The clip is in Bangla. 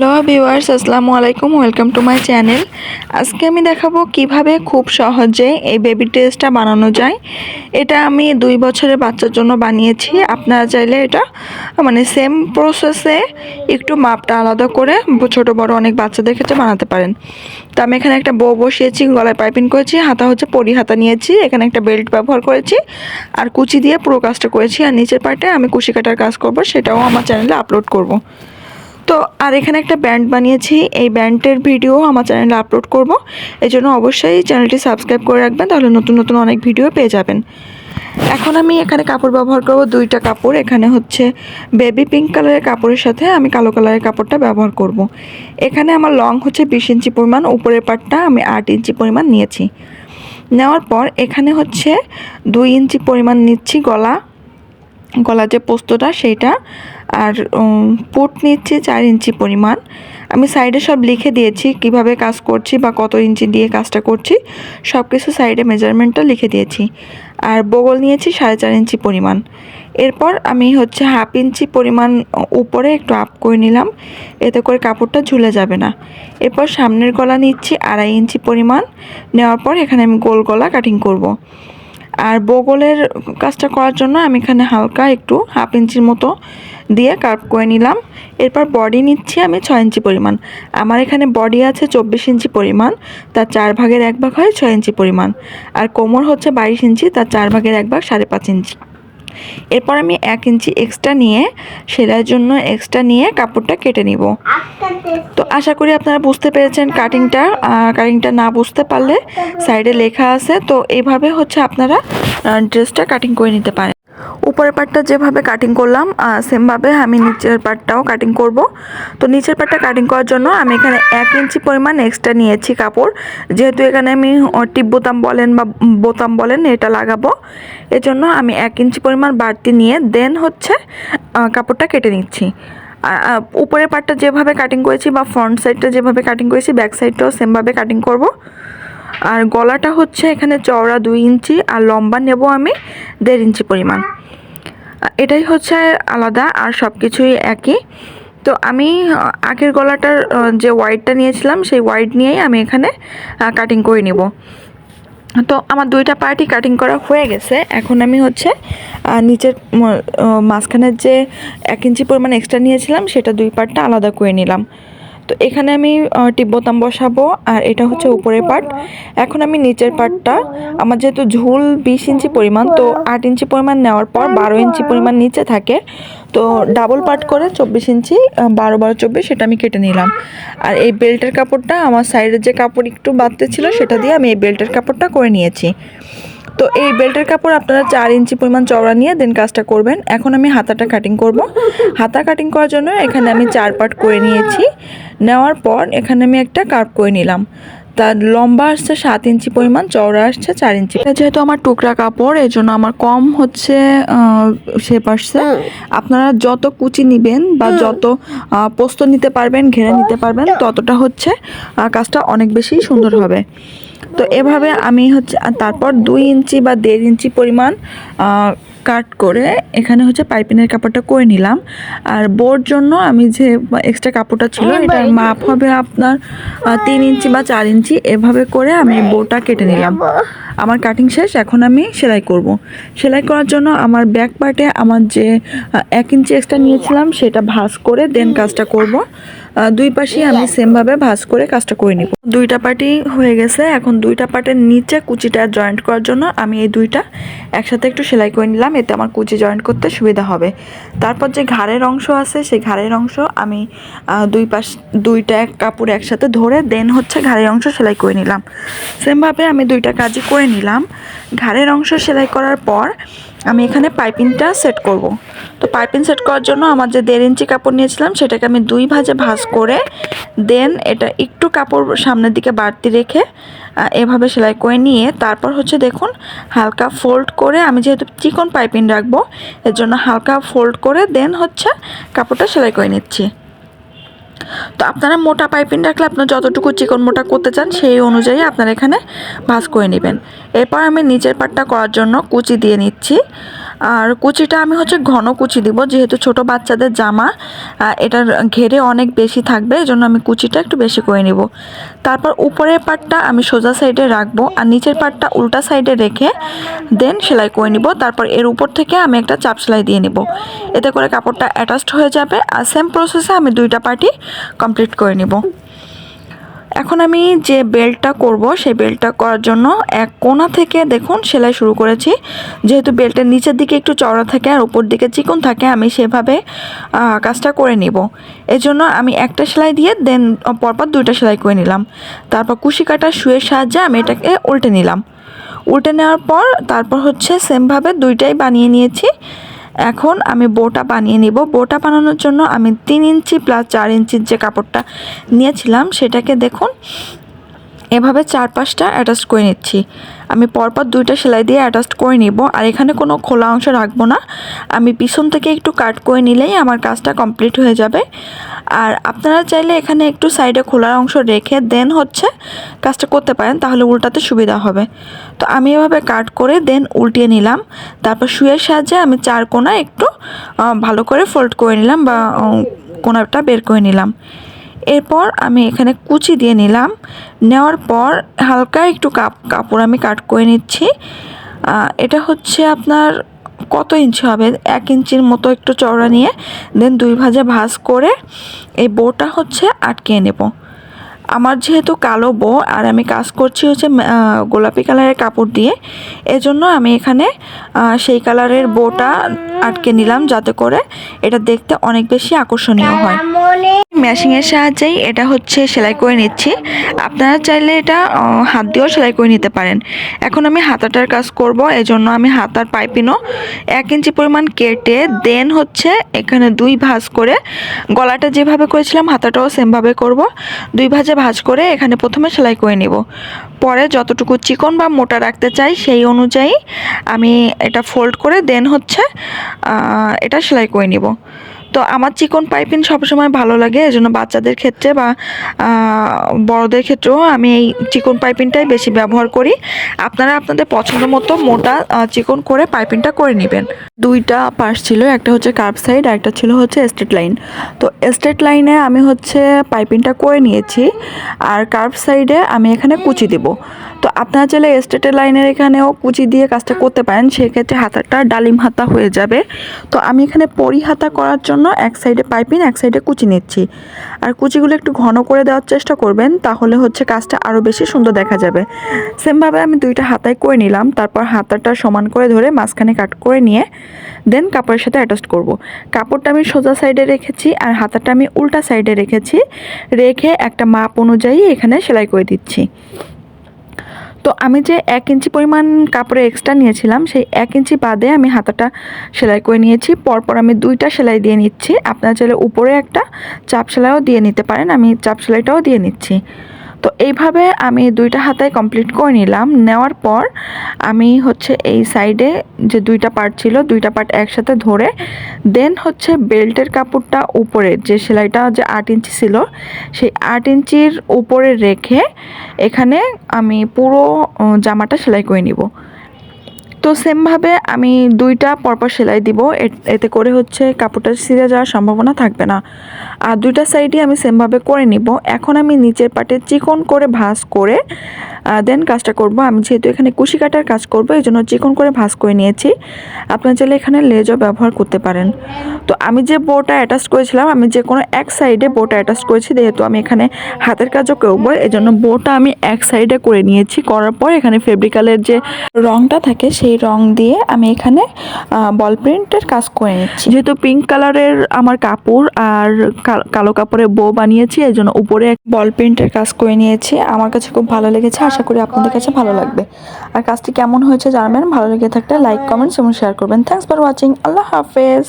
হ্যালো ভিউয়ার্স, আসসালামু আলাইকুম, ওয়েলকাম টু মাই চ্যানেল। আজকে আমি দেখাবো কীভাবে খুব সহজে এই বেবি ড্রেসটা বানানো যায়। এটা আমি দুই বছরের বাচ্চার জন্য বানিয়েছি। আপনারা চাইলে এটা মানে সেম প্রসেসে একটু মাপটা আলাদা করে ছোট বড় অনেক বাচ্চাদের ক্ষেত্রে বানাতে পারেন। তো আমি এখানে একটা বউ বসিয়েছি, গলায় পাইপিং করেছি, হাতা হচ্ছে পরি হাতা নিয়েছি, এখানে একটা বেল্ট ব্যবহার করেছি, আর কুচি দিয়ে পুরো কাজটা করেছি, আর নিচের পার্টে আমি কুচি কাটার কাজ করব, সেটাও আমার চ্যানেলে আপলোড করব। তো আর এখানে একটা ব্যান্ড বানিয়েছি। এই ব্যান্ডের ভিডিও আমার চ্যানেলে আপলোড করব। এই জন্য অবশ্যই চ্যানেলটি সাবস্ক্রাইব করে রাখবেন, তাহলে নতুন নতুন অনেক ভিডিও পেয়ে যাবেন। এখন আমি এখানে কাপড় ব্যবহার করব। দুইটা কাপড়, এখানে হচ্ছে বেবি পিঙ্ক কালারের কাপড়ের সাথে আমি কালো কালারের কাপড়টা ব্যবহার করব। এখানে আমার লং হচ্ছে বিশ ইঞ্চি পরিমাণ, উপরের পাটটা আমি আট ইঞ্চি পরিমাণ নিয়েছি। নেওয়ার পর এখানে হচ্ছে দুই ইঞ্চি পরিমাণ নিচ্ছি গলা। গলার যে পোস্তটা সেইটা আর পুট নিচ্ছি চার ইঞ্চি পরিমাণ। আমি সাইডে সব লিখে দিয়েছি কীভাবে কাজ করছি বা কত ইঞ্চি দিয়ে কাজটা করছি। সব কিছু সাইডে মেজারমেন্টটা লিখে দিয়েছি। আর বগল নিয়েছি সাড়ে চার ইঞ্চি পরিমাণ। এরপর আমি হচ্ছে হাফ ইঞ্চি পরিমাণ উপরে একটু আপ করে নিলাম। এতে করে কাপড়টা ঝুলে যাবে না। এরপর সামনের গলা নিচ্ছি আড়াই ইঞ্চি পরিমাণ। নেওয়ার পর এখানে আমি গোল গলা কাটিং করব। আর বগলের কাজটা করার জন্য আমি এখানে হালকা একটু হাফ ইঞ্চির মতো দিয়ে কার্ভ করে নিলাম। এরপর বডি নিচ্ছি আমি ছয় ইঞ্চি পরিমাণ। আমার এখানে বডি আছে চব্বিশ ইঞ্চি পরিমাণ, তার চার ভাগের এক ভাগ হয় ছয় ইঞ্চি পরিমাণ। আর কোমর হচ্ছে বাইশ ইঞ্চি, তার চার ভাগের এক ভাগ সাড়ে পাঁচ ইঞ্চি। এরপর আমি এক ইঞ্চি এক্সট্রা নিয়ে সেলাইয়ের জন্য এক্সট্রা নিয়ে কাপড়টা কেটে নিব। তো আশা করি আপনারা বুঝতে পেরেছেন কাটিংটা কাটিংটা না বুঝতে পারলে সাইডে লেখা আছে। তো এভাবে হচ্ছে আপনারা ড্রেসটা কাটিং করে নিতে পারেন। উপরের পার্টটা যেভাবে কাটিং করলাম সেমভাবে আমি নিচের পার্টটাও কাটিং করব। তো নিচের পার্টটা কাটিং করার জন্য আমি এখানে এক ইঞ্চি পরিমাণ এক্সট্রা নিয়েছি কাপড়। যেহেতু এখানে আমি টিপ বোতাম বলেন বা বোতাম বলেন, এটা লাগাবো। এজন্য আমি এক ইঞ্চি পরিমাণ বাড়তি নিয়ে দেন হচ্ছে কাপড়টা কেটে নিচ্ছি। উপরের পার্টটা যেভাবে কাটিং করেছি বা ফ্রন্ট সাইডটা যেভাবে কাটিং করেছি ব্যাক সাইডটাও সেমভাবে কাটিং করব। আর গলাটা হচ্ছে এখানে চওড়া দুই ইঞ্চি, আর লম্বা নেব আমি দেড় ইঞ্চি পরিমাণ। এটাই হচ্ছে আলাদা আর সব কিছুই একই। তো আমি আগের গলাটার যে হোয়াইটটা নিয়েছিলাম, সেই হোয়াইট নিয়েই আমি এখানে কাটিং করে নিব। তো আমার দুইটা পার্টি কাটিং করা হয়ে গেছে। এখন আমি হচ্ছে নিচের মাঝখানের যে এক ইঞ্চি পরিমাণ এক্সট্রা নিয়েছিলাম, সেটা দুই পার্টটা আলাদা করে নিলাম। তো এখানে আমি টিপ বোতাম বসাবো, আর এটা হচ্ছে উপরের পার্ট এখন আমি নিচের পার্টটা আমার যেহেতু ঝুল বিশ ইঞ্চি পরিমাণ, তো আট ইঞ্চি পরিমাণ নেওয়ার পর বারো ইঞ্চি পরিমাণ নিচে থাকে। তো ডাবল পার্ট করে চব্বিশ ইঞ্চি বারো বারো চব্বিশ সেটা আমি কেটে নিলাম। আর এই বেল্টের কাপড়টা, আমার সাইডের যে কাপড় একটু বাড়তে ছিল, সেটা দিয়ে আমি এই বেল্টের কাপড়টা করে নিয়েছি। তো এই বেল্টের কাপড় আপনারা চার ইঞ্চি পরিমাণ চওড়া নিয়ে দেন, কাজটা করবেন। এখন আমি হাতাটা কাটিং করব। হাতা কাটিং করার জন্য এখানে আমি চার পার্ট করে নিয়েছি। নেওয়ার পর এখানে আমি একটা কার্ভ করে নিলাম। তার লম্বা আসছে সাত ইঞ্চি পরিমাণ চওড়া আসছে চার ইঞ্চি। এটা যেহেতু আমার টুকরা কাপড় এই জন্য আমার কম হচ্ছে শেপ আসছে আপনারা যত কুচি নিবেন বা যত পোস্ত নিতে পারবেন ঘেরে নিতে পারবেন ততটা হচ্ছে কাজটা অনেক বেশি সুন্দর হবে। তো এভাবে আমি হচ্ছে তারপর দুই ইঞ্চি বা দেড় ইঞ্চি পরিমাণ কাট করে এখানে হচ্ছে পাইপিনের কাপড়টা করে নিলাম আর বোর জন্য আমি যে এক্সট্রা কাপড়টা ছিল এটার মাপ হবে আপনার তিন ইঞ্চি বা চার ইঞ্চি এভাবে করে আমি বোটা কেটে নিলাম আমার কাটিং শেষ এখন আমি সেলাই করব। সেলাই করার জন্য আমার ব্যাক পার্টে আমার যে এক ইঞ্চি এক্সট্রা নিয়েছিলাম সেটা ভাঁজ করে দেন কাজটা করব। দুই পাশেই আমি সেমভাবে ভাঁজ করে কাজটা করে নিব। দুইটা পার্টি হয়ে গেছে এখন দুইটা পার্টের নিচে কুচিটা জয়েন্ট করার জন্য আমি এই দুইটা একসাথে একটু সেলাই করে নিলাম এতে আমার কুচি জয়েন্ট করতে সুবিধা হবে। তারপর যে ঘাড়ের অংশ আছে সেই ঘাড়ের অংশ আমি দুই পাশ দুইটা এক কাপড় একসাথে ধরে দেন হচ্ছে ঘাড়ের অংশ সেলাই করে নিলাম। সেমভাবে আমি দুইটা কাজই করে নিলাম। ঘাড়ের অংশ সেলাই করার পর আমি এখানে পাইপিংটা সেট করব। পাইপিং সেট করার জন্য আমার যে দেড় ইঞ্চি কাপড় নিয়েছিলাম, সেটাকে আমি দুই ভাজে ভাঁজ করে দেন এটা একটু কাপড় সামনের দিকে বাড়তি রেখে এভাবে সেলাই করে নিয়ে, তারপর হচ্ছে দেখুন, হালকা ফোল্ড করে আমি যেহেতু চিকন পাইপিং রাখব, এর জন্য হালকা ফোল্ড করে দেন হচ্ছে কাপড়টা সেলাই করে নিচ্ছি। তো আপনারা মোটা পাইপিং রাখলে আপনার যতটুকু চিকন মোটা করতে চান, সেই অনুযায়ী আপনারা এখানে ভাঁজ করে নেবেন। এরপর আমি নিচের পাটটা করার জন্য কুচি দিয়ে নিচ্ছি। আর কুচিটা আমি হচ্ছে ঘন কুচি দিব, যেহেতু ছোট বাচ্চাদের জামা এটার ঘেরে অনেক বেশি থাকবে এই জন্য আমি কুচিটা একটু বেশি করে নিব। তারপর উপরের পাটটা আমি সোজা সাইডে রাখব, আর নিচের পাটটা উল্টা সাইডে রেখে দেন সেলাই করে নিব। তারপর এর উপর থেকে আমি একটা চাপ সেলাই দিয়ে নিব। এতে করে কাপড়টা অ্যাটাচড হয়ে যাবে, আর সেম প্রসেসে আমি দুইটা পার্টি কমপ্লিট করে নিব। এখন আমি যে বেল্টটা করব, সেই বেল্টটা করার জন্য এক কোণা থেকে দেখুন সেলাই শুরু করেছি। যেহেতু বেল্টের নিচের দিকে একটু চওড়া থাকে আর উপর দিকে চিকন থাকে, আমি সেভাবে কাজটা করে নিব। এই জন্য আমি একটা সেলাই দিয়ে দেন, পরপর দুইটা সেলাই করে নিলাম। তারপর কুশি কাটা শুয়ের সাহায্যে আমি এটাকে উল্টে নিলাম। উল্টে নেওয়ার পর তারপর হচ্ছে সেমভাবে দুইটাই বানিয়ে নিয়েছি। এখন আমি বোটা বানিয়ে নিব। বোটা বানানোর জন্য আমি তিন ইঞ্চি প্লাস চার ইঞ্চির যে কাপড়টা নিয়েছিলাম, সেটাকে দেখুন, এভাবে চার পাঁচটা অ্যাটাচ করে নিচ্ছি। আমি পরপর দুইটা সেলাই দিয়ে অ্যাটাচ করে নিব। আর এখানে কোনো খোলা অংশ রাখব না। আমি পিছন থেকে একটু কাট করে নিলেই আমার কাজটা কমপ্লিট হয়ে যাবে। আর আপনারা চাইলে এখানে একটু সাইডে খোলার অংশ রেখে দেন হচ্ছে কাজটা করতে পারেন, তাহলে উল্টাতে সুবিধা হবে। তো আমি এভাবে কাট করে দেন উল্টিয়ে নিলাম। তারপর শুয়ের সাহায্যে আমি চার কোনা একটু ভালো করে ফোল্ড করে নিলাম বা কোনাটা বের করে নিলাম। এরপর আমি এখানে কুচি দিয়ে নিলাম। নেওয়ার পর হালকা একটু কাপ, কাপড় আমি কাট করে নিচ্ছি। এটা হচ্ছে আপনার কত ইঞ্চি হবে? এক ইঞ্চির মতো একটু চওড়া নিয়ে দেন দুই ভাজে ভাজ করে এই বোটা হচ্ছে আটকে নেব। আমার যেহেতু কালো বো আর আমি কাজ করছি হচ্ছে গোলাপি কালারের কাপড় দিয়ে, এজন্য আমি এখানে সেই কালারের বোটা আটকে নিলাম যাতে করে এটা দেখতে অনেক বেশি আকর্ষণীয় হয়। মেশিংয়ের সাহায্যেই এটা হচ্ছে সেলাই করে নিচ্ছি। আপনারা চাইলে এটা হাত দিয়েও সেলাই করে নিতে পারেন। এখন আমি হাতাটার কাজ করব, এজন্য আমি হাতার পাইপিনও এক ইঞ্চি পরিমাণ কেটে, দেন হচ্ছে এখানে দুই ভাঁজ করে গলাটা যেভাবে করেছিলাম হাতাটাও সেমভাবে করব। দুই ভাঁজে ভাঁজ করে এখানে প্রথমে সেলাই করে নিব। পরে যতটুকু চিকন বা মোটা রাখতে চাই সেই অনুযায়ী আমি এটা ফোল্ড করে, দেন হচ্ছে এটা সেলাই করে নিব। তো আমার চিকন পাইপিং সবসময় ভালো লাগে, এজন্য বাচ্চাদের ক্ষেত্রে বা বড়দের ক্ষেত্রেও আমি এই চিকন পাইপিংটাই বেশি ব্যবহার করি। আপনারা আপনাদের পছন্দ মতো মোটা চিকন করে পাইপিংটা করে নেবেন। দুইটা পাশ ছিল, একটা হচ্ছে কার্ভ সাইড আর একটা ছিল হচ্ছে স্ট্রেট লাইন। তো স্ট্রেট লাইনে আমি হচ্ছে পাইপিংটা করে নিয়েছি, আর কার্ভ সাইডে আমি এখানে কুচি দেব। তো আপনারা চাইলে স্ট্রেটের লাইনের এখানেও কুচি দিয়ে কাজটা করতে পারেন, সেক্ষেত্রে হাতাটা ডালিম হাতা হয়ে যাবে। তো আমি এখানে পরি হাতা করার জন্য এক সাইডে পাইপিং, এক সাইডে কুচি নিচ্ছি। আর কুচিগুলো একটু ঘন করে দেওয়ার চেষ্টা করবেন, তাহলে হচ্ছে কাজটা আরও বেশি সুন্দর দেখা যাবে। সেমভাবে আমি দুইটা হাতায় করে নিলাম, তারপর হাতাটা সমান করে ধরে মাঝখানে কাট করে নিয়ে দেন কাপড়ের সাথে অ্যাটাচ করব। কাপড়টা আমি সোজা সাইডে রেখেছি আর হাতাটা আমি উল্টা সাইডে রেখেছি, রেখে একটা মাপ অনুযায়ী এখানে সেলাই করে দিচ্ছি। তো আমি যে এক ইঞ্চি পরিমাণ কাপড়ে এক্সট্রা নিয়েছিলাম, সেই এক ইঞ্চি বাদে আমি হাতাটা সেলাই করে নিয়েছি। পরপর আমি দুইটা সেলাই দিয়ে নিচ্ছি। আপনার চাইলে উপরে একটা চাপ সেলাইও দিয়ে নিতে পারেন। আমি চাপ সেলাইটাও দিয়ে নিচ্ছি। তো এইভাবে আমি দুইটা হাতে কমপ্লিট করে নিলাম। নেওয়ার পর আমি হচ্ছে এই সাইডে যে দুইটা পার্ট ছিল, দুইটা পার্ট একসাথে ধরে দেন হচ্ছে বেল্টের কাপড়টা উপরে যে সেলাইটা যে আট ইঞ্চি ছিল, সেই আট ইঞ্চির উপরে রেখে এখানে আমি পুরো জামাটা সেলাই করে নিব। তো সেমভাবে আমি দুইটা পরপর সেলাই দিব। এতে করে হচ্ছে কাপড়টা ছিঁড়ে যাওয়ার সম্ভাবনা থাকবে না। আর দুইটা সাইডই আমি সেমভাবে করে নিব। এখন আমি নিচের পাটে চিকন করে ভাঁজ করে দেন কাজটা করব। আমি যেহেতু এখানে কুশি কাটার কাজ করব এই জন্য চিকন করে ভাঁজ করে নিয়েছি। আপনার চাইলে এখানে লেজও ব্যবহার করতে পারেন। তো আমি যে বোটা অ্যাটাচ করেছিলাম, আমি যে কোনো এক সাইডে বোটা অ্যাটাচ করেছি, যেহেতু আমি এখানে হাতের কাজও করব এই জন্য বোটা আমি এক সাইডে করে নিয়েছি। করার পর এখানে ফেব্রিকালের যে রংটা থাকে, সেই রং দিয়ে আমি এখানে বল প্রিন্টের কাজ করে নিচ্ছি। যেহেতু পিঙ্ক কালারের আমার কাপড় আর কাল- কালো কাপড়ে বো বানিয়েছি এই জন্য উপরে বল প্রিন্টের কাজ করে নিয়েছি। আমার কাছে খুব ভালো লেগেছে আশা করি আপনাদের কাছে ভালো লাগবে। আর কাজটি কেমন হয়েছে জানবেন ভালো লেগে থাকলে লাইক কমেন্টস এবং শেয়ার করবেন। থ্যাংকস ফর ওয়াচিং আল্লাহ হাফেজ।